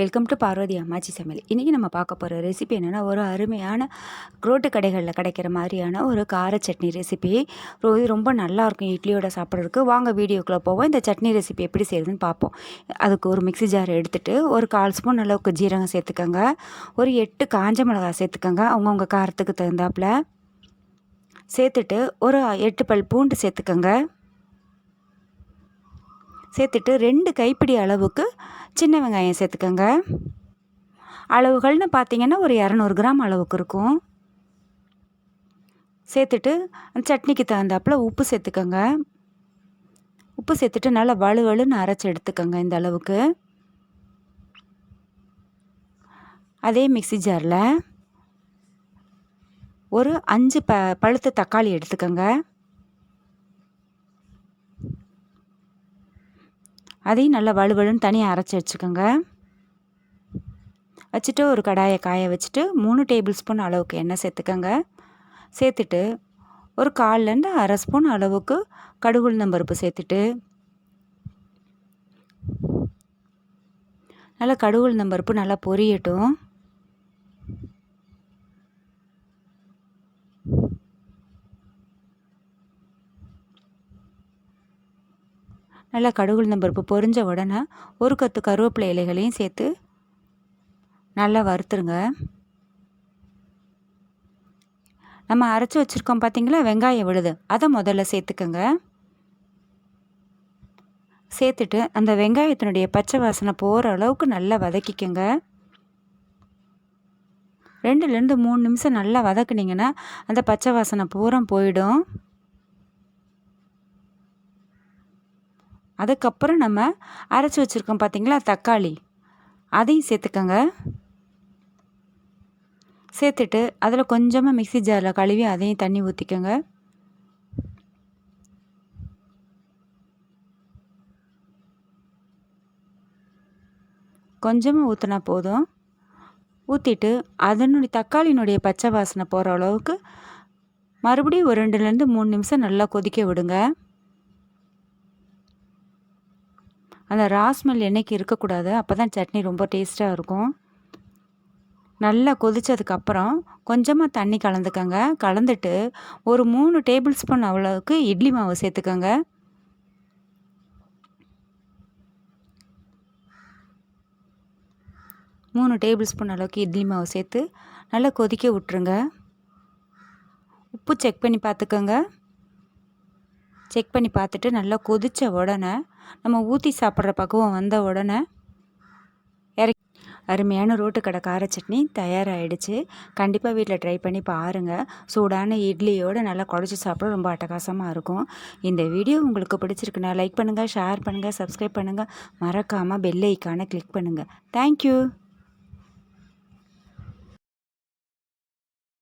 Welcome to Parvati அம்மாச்சி சமையல் இன்றைக்கி நம்ம பார்க்க போகிற ரெசிபி என்னென்னா ஒரு அருமையான ரோட்டு கடைகளில் கிடைக்கிற மாதிரியான ஒரு கார சட்னி ரெசிபி இது ரொம்ப நல்லாயிருக்கும் இட்லியோட சாப்பிட்றதுக்கு. வாங்க வீடியோக்குள்ளே போவோம். இந்த சட்னி ரெசிபி எப்படி செய்யுதுன்னு பார்ப்போம். அதுக்கு ஒரு மிக்ஸி ஜார் எடுத்துகிட்டு ஒரு கால் ஸ்பூன் அளவுக்கு ஜீரகம் சேர்த்துக்கோங்க. ஒரு எட்டு காஞ்ச மிளகாய் சேர்த்துக்கோங்க. அவங்கவுங்க காரத்துக்கு தகுந்தாப்புல. சேர்த்துட்டு ஒரு எட்டு பல் பூண்டு சேர்த்துக்கோங்க. சேர்த்துட்டு ரெண்டு கைப்பிடி அளவுக்கு சின்ன வெங்காயம் சேர்த்துக்கோங்க. அளவுகள்னு பார்த்தீங்கன்னா ஒரு இரநூறு கிராம் அளவுக்கு இருக்கும். சேர்த்துட்டு அந்த சட்னிக்கு தகுந்தாப்பில் உப்பு சேர்த்துக்கோங்க. உப்பு சேர்த்துட்டு நல்லா வலுவலுன்னு அரைச்சி எடுத்துக்கோங்க இந்த அளவுக்கு. அதே மிக்சி ஜாரில் ஒரு அஞ்சு ப பழுத்த தக்காளி எடுத்துக்கோங்க. அதையும் நல்லா வலுவலுன்னு தனியாக அரைச்சி வச்சுக்கோங்க. வச்சுட்டு ஒரு கடாயை காய வச்சுட்டு மூணு டேபிள் ஸ்பூன் அளவுக்கு எண்ணெய் சேர்த்துக்கோங்க. சேர்த்துட்டு ஒரு கால்லேருந்து அரை ஸ்பூன் அளவுக்கு கடுகுளுந்தம்பருப்பு சேர்த்துட்டு நல்லா கடுகுளுந்தம்பருப்பு நல்லா பொரியட்டும். நல்லா கடுகுளுந்தம் பருப்பு பொரிஞ்ச உடனே ஒரு கத்து கருவேப்பிலை இலைகளையும் சேர்த்து நல்லா வறுத்துருங்க. நம்ம அரைச்சி வச்சுருக்கோம் பார்த்தீங்களா வெங்காயம் விழுது. அதை முதல்ல சேர்த்துக்கோங்க. சேர்த்துட்டு அந்த வெங்காயத்தினுடைய பச்சை வாசனை போகிற அளவுக்கு நல்லா வதக்கிக்கோங்க. ரெண்டுலேருந்து மூணு நிமிஷம் நல்லா வதக்குனிங்கன்னா அந்த பச்சை வாசனை பூரா போயிடும். அதுக்கப்புறம் நம்ம அரைச்சி வச்சுருக்கோம் பார்த்திங்களா தக்காளி. அதையும் சேர்த்துக்கோங்க. சேர்த்துட்டு அதில் கொஞ்சமாக மிக்சி ஜாரில் கழுவி அதையும் தண்ணி ஊற்றிக்கோங்க கொஞ்சமாக ஊற்றினா போதும். ஊற்றிட்டு அதனுடைய தக்காளியினுடைய பச்சை வாசனை போகிற அளவுக்கு மறுபடியும் ஒரு ரெண்டுலேருந்து மூணு நிமிஷம் நல்லா கொதிக்க விடுங்க. அந்த ராஸ்மெல் என்னைக்கு இருக்கக்கூடாது? அப்போ தான் சட்னி ரொம்ப டேஸ்ட்டாக இருக்கும். நல்லா கொதித்ததுக்கப்புறம் கொஞ்சமாக தண்ணி கலந்துக்கோங்க. கலந்துட்டு ஒரு மூணு டேபிள் ஸ்பூன் அவ்வளோவுக்கு இட்லி மாவு சேர்த்துக்கோங்க. மூணு டேபிள் ஸ்பூன் அளவுக்கு இட்லி மாவு சேர்த்து நல்லா கொதிக்க விட்ருங்க உப்பு செக் பண்ணி பார்த்துக்கோங்க. செக் பண்ணி பார்த்துட்டு நல்லா கொதித்த உடனே நம்ம ஊற்றி சாப்பிட்ற பக்குவம் வந்த உடனே இறக்கி அருமையான ரோட்டு கடை கார சட்னி தயாராகிடுச்சு கண்டிப்பாக வீட்டில் ட்ரை பண்ணி பாருங்கள் சூடான இட்லியோடு நல்லா குழச்சி சாப்பிட ரொம்ப அட்டகாசமாக இருக்கும். இந்த வீடியோ உங்களுக்கு பிடிச்சிருக்குன்னா லைக் பண்ணுங்கள் ஷேர் பண்ணுங்கள் சப்ஸ்கிரைப் பண்ணுங்கள் மறக்காமல் பெல் ஐக்கானை கிளிக் பண்ணுங்கள் தேங்க்யூ